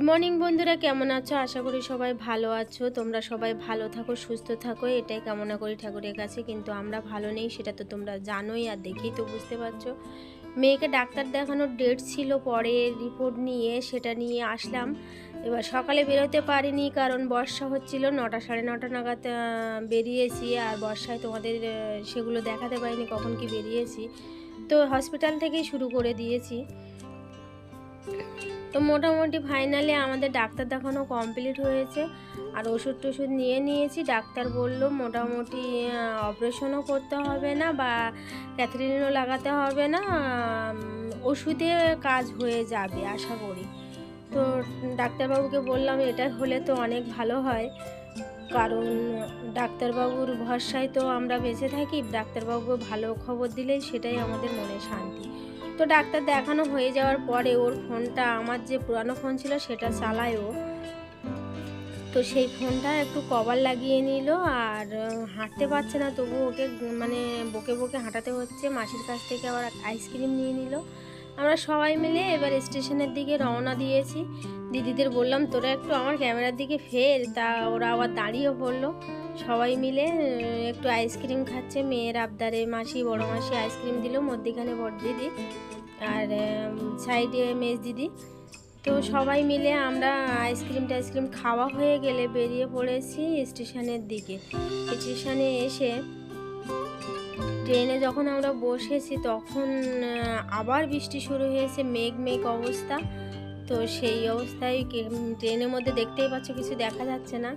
Good morning বন্ধুরা। কেমন আছো? আশা করি সবাই ভালো আছো। তোমরা সবাই ভালো থাকো, সুস্থ থাকো। এটাই কামনা করি ঠাকুরের কাছে। কিন্তু আমরা ভালো নেই, সেটা তো তোমরা জানোই আর দেখেই তো বুঝতে পারছ। মেয়েকে ডাক্তার দেখানোর ডেট ছিল, পরে রিপোর্ট নিয়ে সেটা নিয়ে আসলাম। এবার সকালে বেরোতে পারিনি, কারণ বর্ষা হচ্ছিল। নটা সাড়ে নটা নাগাদ বেরিয়েছি। আর বর্ষায় তোমাদের সেগুলো দেখাতে পারিনি, কখন কি বেরিয়েছি। তো হসপিটাল থেকেই শুরু করে দিয়েছি। তো মোটামুটি ফাইনালি আমাদের ডাক্তার দেখানো কমপ্লিট হয়েছে। আর ওষুধ টষুধ নিয়ে নিয়েছি। ডাক্তার বলল মোটামুটি অপারেশনও করতে হবে না বা ক্যাথরিনও লাগাতে হবে না। ওষুধে কাজ হয়ে যাবে আশা করি। তো ডাক্তারবাবুকে বললাম, এটা হলে তো অনেক ভালো হয়। কারণ ডাক্তারবাবুর ভরসায় তো আমরা বেঁচে থাকি ডাক্তারবাবু ভালো খবর দিলেই সেটাই আমাদের মনে শান্তি। তো ডাক্তার দেখানো হয়ে যাওয়ার পরে ওর ফোনটা, আমার যে পুরানো ফোন ছিল সেটা চালায় ও। তো সেই ফোনটা একটু কভার লাগিয়ে নিল আর হাঁটতে পারছে না তবু ওকে মানে বকে বকে হাঁটাতে হচ্ছে। মাসির কাছ থেকে আবার আইসক্রিম নিয়ে নিল। আমরা সবাই মিলে এবার স্টেশনের দিকে রওনা দিয়েছি। দিদিদের বললাম, তোরা একটু আমার ক্যামেরার দিকে ফের। তা ওরা আবার দাঁড়িয়ে পড়ল সবাই মিলে একটু আইসক্রিম খাচ্ছে। মেয়ের আবদারে মাসি, বড় মাসি আইসক্রিম দিল মধ্যিখানে বড় দিদি আর সাইডে মেজ দিদি। তো সবাই মিলে আমরা আইসক্রিম টাইসক্রিম খাওয়া হয়ে গেলে বেরিয়ে পড়েছি স্টেশনের দিকে। স্টেশনে এসে ট্রেনে যখন আমরা বসেছি তখন আবার বৃষ্টি শুরু হয়েছে, মেঘ মেঘ অবস্থা। তো সেই অবস্থায় ট্রেনের মধ্যে দেখতেই পাচ্ছ, কিছু দেখা যাচ্ছে না।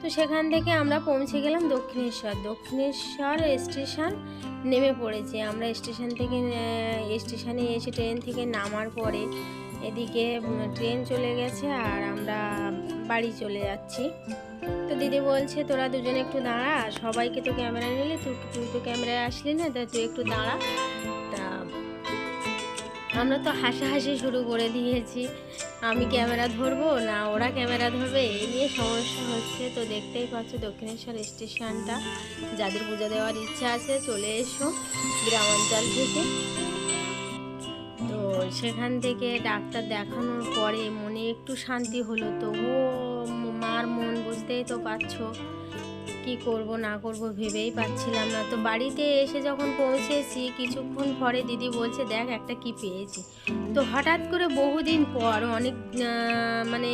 তো সেখান থেকে আমরা পৌঁছে গেলাম দক্ষিণেশ্বর। দক্ষিণেশ্বর স্টেশন নেমে পড়েছি। আমরা স্টেশন থেকে স্টেশনে এসে ট্রেন থেকে নামার পরে এদিকে ট্রেন চলে গেছে আর আমরা বাড়ি চলে যাচ্ছি। তো দিদি বলছে, তোরা দুজনে একটু দাঁড়া, সবাইকে তো ক্যামেরা নিলে, তুই তুই তো ক্যামেরায় আসলি না, তা তুই একটু দাঁড়া। তা আমরা তো হাসাহাসি শুরু করে দিয়েছি। আমি ক্যামেরা ধরবো, না ওরা ক্যামেরা ধরবে, এই নিয়ে সমস্যা হচ্ছে। তো দেখতেই পাচ্ছ দক্ষিণেশ্বর স্টেশনটা। যাদের পূজা দেওয়ার ইচ্ছা আছে, চলে এসো গ্রামাঞ্চল থেকে। তো সেখান থেকে ডাক্তার দেখানোর পরে মনে একটু শান্তি হলো। তবুও মার মন বুঝতেই তো পারছ, কি করব না করব ভেবেই পাচ্ছিলাম না। তো বাড়িতে এসে যখন পৌঁছেছি, কিছুক্ষণ পরে দিদি বলছে, দেখ, একটা কি পেয়েছি। তো হঠাৎ করে বহুদিন পর, অনেক মানে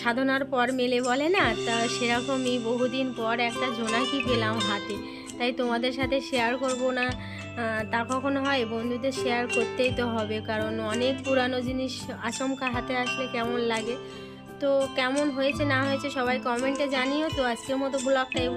সাধনার পর মেলে বলে না, তা সেরকমই বহুদিন পর একটা জোনাকি পেলাম হাতে। তাই তোমাদের সাথে শেয়ার করব না। তা কখনো হয়? বন্ধুদের শেয়ার করতেই তো হবে, কারণ অনেক পুরানো জিনিস আচমকা হাতে আসলে কেমন লাগে। তো কেমন হয়েছে, না হয়েছে সবাই কমেন্টে জানিও। তো আজকের মতো ব্লগটা